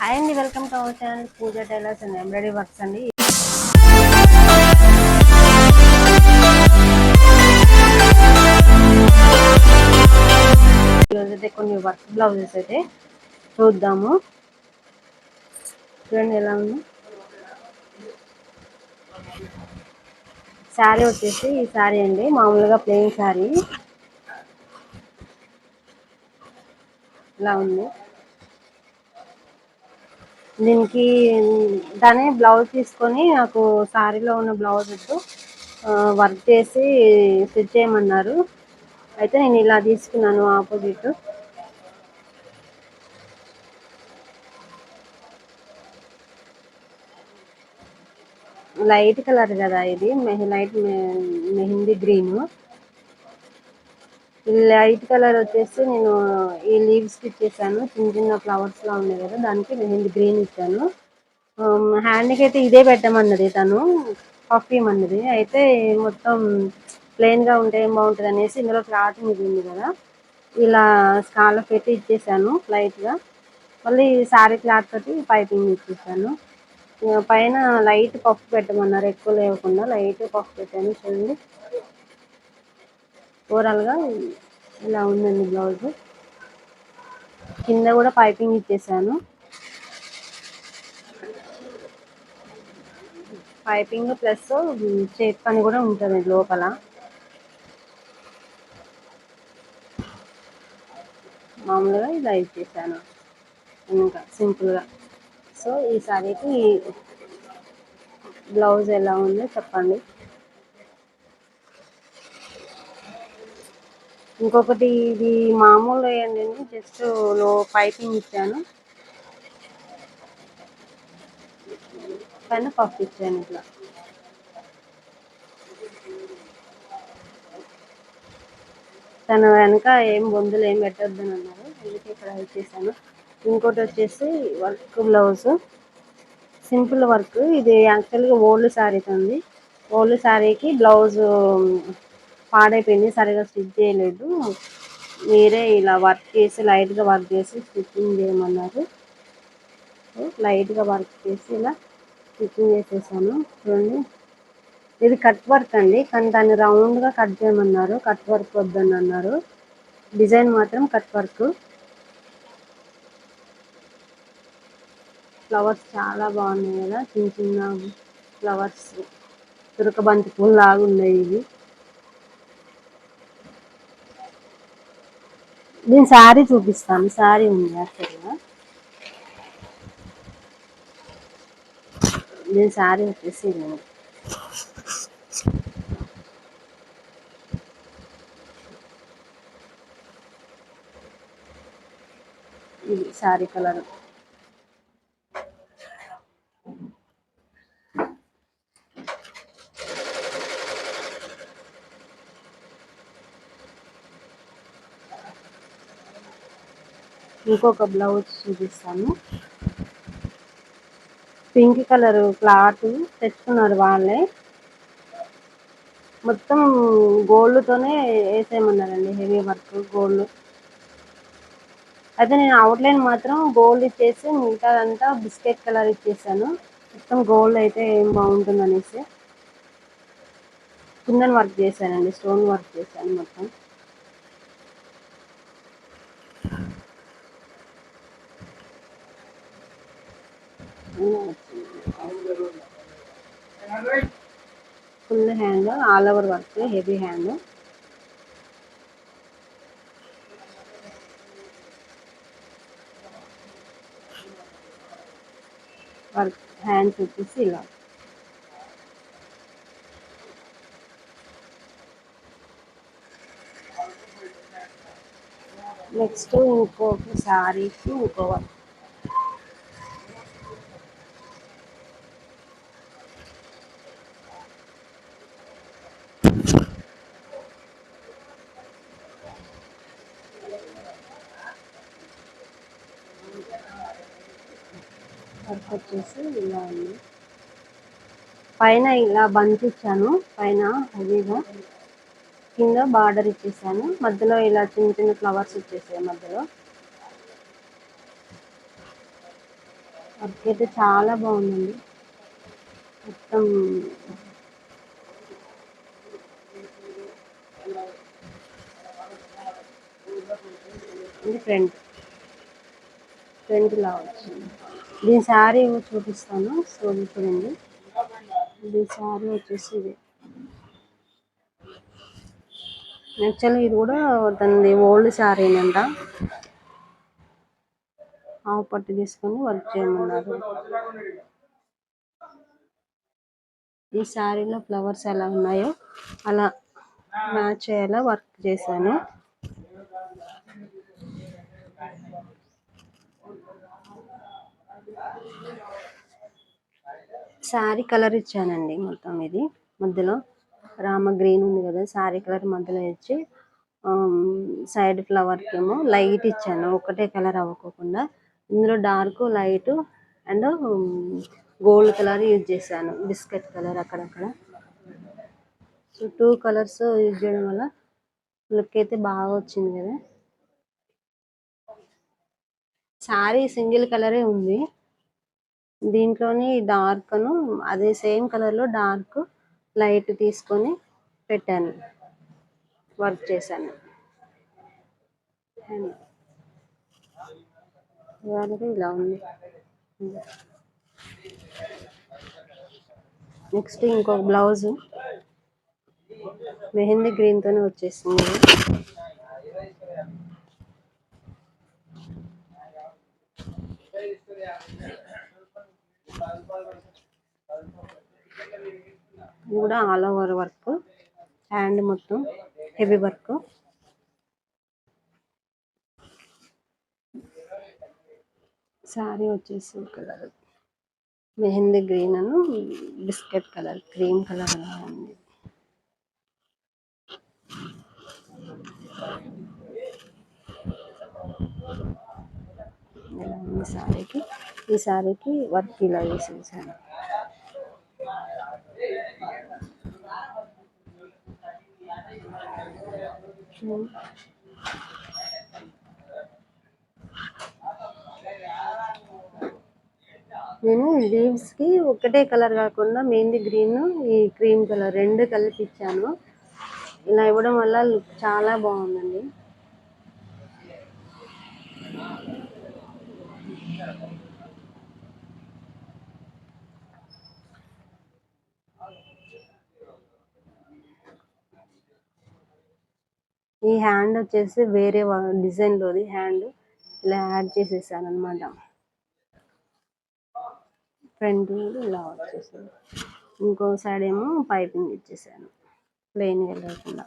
Hi అండి welcome to our channel Pooja tailors and embroidery works అండి. ఈరోజు అయితే కొన్ని వర్క్ బ్లౌజెస్ అయితే చూద్దాము. చూడండి ఎలా ఉంది. శారీ వచ్చేసి ఈ శారీ అండి మామూలుగా ప్లెయిన్ శారీ. ఇలా ఉంది? దీనికి దాని బ్లౌజ్ తీసుకొని నాకు శారీలో ఉన్న బ్లౌజ్ వర్క్ చేసి స్టిచ్ చేయమన్నారు. అయితే నేను ఇలా తీసుకున్నాను ఆపోజిట్. లైట్ కలర్ కదా ఇది light mehndi green. Light colour వచ్చేసి నేను ఈ లీవ్స్ ఇచ్చేసాను. చిన్న చిన్న ఫ్లవర్స్లా ఉన్నాయి కదా దానికి మెహందీ గ్రీన్ ఇచ్చాను. హ్యాండ్కి అయితే ఇదే పెట్టమన్నది తను కఫీ అన్నది. అయితే మొత్తం ప్లెయిన్గా ఉంటే ఏం బాగుంటుంది అనేసి ఇందులో క్లాత్ మిగిలింది కదా ఇలా స్కాల పెట్టి ఇచ్చేసాను లైట్గా మళ్ళీ శారీ క్లాత్ తోటి పైపింగ్ ఇచ్చేసాను. పైన లైట్ పఫ్ పెట్టమన్నారు ఎక్కువ లేకుండా లైట్ పఫ్ పెట్టాను చూడండి. ఓవరాల్గా ఇలా ఉందండి బ్లౌజ్. కింద కూడా పైపింగ్ ఇచ్చేసాను. పైపింగ్ ప్లస్ చేతి పని కూడా ఉంటుంది లోపల. మామూలుగా ఇలా ఇచ్చేసాను. ఇంకా సింపుల్గా. సో ఈ శారీకి బ్లౌజ్ ఎలా ఉందో చెప్పండి. ఇంకొకటి ఇది మామూలు వేయండి జస్ట్లో పైపింగ్ ఇచ్చాను. పైన పఫ్ ఇచ్చాను ఇట్లా. తన వెనక ఏం బొందులు ఏం పెట్టొద్దని అన్నారు. అందుకే ఇక్కడ ఇచ్చేసాను ఇంకోటి వచ్చేసి వర్క్ బ్లౌజ్. Simple work. ఇది యాక్చువల్గా ఓల్డ్ శారీ ఉంది ఓల్డ్ శారీకి బ్లౌజ్ పాడైపోయింది సరిగా స్టిచ్ చేయలేదు. మీరే ఇలా వర్క్ చేసి లైట్గా వర్క్ చేసి స్టిచ్చింగ్ చేయమన్నారు. లైట్గా వర్క్ చేసి ఇలా స్టిచ్చింగ్ చేసేసాను. చూడండి. ఇది కట్ వర్క్ అండి కానీ దాన్ని రౌండ్గా కట్ చేయమన్నారు. కట్ వర్క్ వద్దని అన్నారు. డిజైన్ మాత్రం కట్ వర్క్. ఫ్లవర్స్ చాలా బాగున్నాయి కదా చిన్న చిన్న ఫ్లవర్స్. తురకబంతి పూలు లాగా ఉన్నాయి ఇవి. నేను శారీ చూపిస్తాను. శారీ ఉంది యాక్చువల్గా. నేను శారీ వచ్చేసి నేను ఇది శారీ కలర్. ఇంకొక బ్లౌజ్ చూపిస్తాను. పింక్ కలర్ క్లాత్ తెచ్చుకున్నారు వాళ్ళే. మొత్తం గోల్డ్తోనే వేసేయమన్నారండి హెవీ వర్క్ గోల్డ్ అయితే నేను అవుట్లైన్ మాత్రం గోల్డ్ ఇచ్చేసి మిగతాదంతా బిస్కెట్ కలర్ ఇచ్చేసాను. మొత్తం గోల్డ్ అయితే ఏం బాగుంటుంది అనేసి కిందని వర్క్ చేశానండి స్టోన్ వర్క్ చేశాను మొత్తం. Full hand all over work heavy hand work hands వచ్చేసి ఇలా నెక్స్ట్ ఇంకొక శారీకి ఇంకో వర్క్ వచ్చేసి ఇలా ఉంది. పైన ఇలా బంచ్ ఇచ్చాను. పైన హెవీగా కింద బార్డర్ ఇచ్చేసాను. మధ్యలో ఇలా చిన్న చిన్న ఫ్లవర్స్ ఇచ్చేసాయి మధ్యలో. వర్క్ అయితే చాలా బాగుందండి. మొత్తం ఇది ఫ్రంట్. ఫ్రంట్ ఇలా వచ్చింది. దీని శారీ చూపిస్తాను. సో చూడండి. దీని శారీ వచ్చేసి ఇది. యాక్చువల్లీ ఇది కూడా తనది ఓల్డ్ శారీ అంట ఆవు పట్టు తీసుకొని వర్క్ చేయమన్నారు. ఈ శారీలో ఫ్లవర్స్ ఎలా ఉన్నాయో అలా మ్యాచ్ అయ్యేలా వర్క్ చేశాను. శారీ కలర్ ఇచ్చానండి మొత్తం ఇది. మధ్యలో రామ గ్రీన్ ఉంది కదా శారీ కలర్ మధ్యలో ఇచ్చి సైడ్ ఫ్లవర్కి ఏమో లైట్ ఇచ్చాను. ఒకటే కలర్ అవ్వకోకుండా. ఇందులో dark light and gold colour use చేశాను. బిస్కెట్ కలర్ అక్కడక్కడ. సో టూ కలర్స్ యూజ్ చేయడం వల్ల లుక్ అయితే బాగా వచ్చింది కదా. శారీ సింగిల్ కలరే ఉంది. దీంట్లోని డార్క్ను అదే సేమ్ కలర్లో డార్క్ లైట్ తీసుకొని పెట్టాను. వర్క్ చేశాను. ఇవాళ ఇలా ఉంది. నెక్స్ట్ ఇంకొక బ్లౌజ్ మెహందీ గ్రీన్తోనే వచ్చేసింది. కూడా ఆల్ ఓవర్ వర్క్ హ్యాండ్ మొత్తం హెవీ వర్క్ శారీ వచ్చేసి కలర్ మెహందీ గ్రీన్ అను బిస్కెట్ కలర్ క్రీమ్ కలర్ అలా ఉంది. ఇలా ఉంది శారీకి ఈ శారీకి వర్క్ ఇలా వేసేసాను నేను లీవ్స్కి ఒకటే కలర్ కాకుండా మెహందీ గ్రీన్ ఈ క్రీమ్ కలర్ రెండు కలిపి ఇచ్చాను ఇలా ఇవ్వడం వల్ల లుక్ చాలా బాగుందండి. ఈ హ్యాండ్ వచ్చేసి వేరే డిజైన్లోది హ్యాండ్ ఇలా యాడ్ చేసేసాను అనమాట ఫ్రంట్ ఇలా వచ్చేసాను ఇంకో సైడ్ ఏమో పైపింగ్ ఇచ్చేసాను. ప్లెయిన్గా లేకుండా.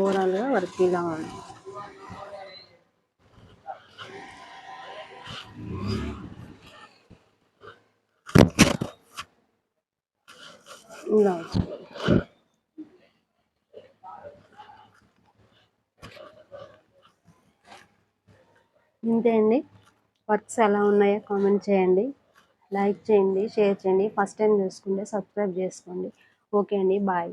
ఓవరాల్గా వర్క్ ఇలా ఉంది. ఇలా వచ్చింది ఇంతే అండి. వర్క్స్ ఎలా ఉన్నాయో కామెంట్ చేయండి. లైక్ చేయండి షేర్ చేయండి. ఫస్ట్ టైం చూసుకుంటే సబ్స్క్రైబ్ చేసుకోండి. ఓకే అండి. బాయ్.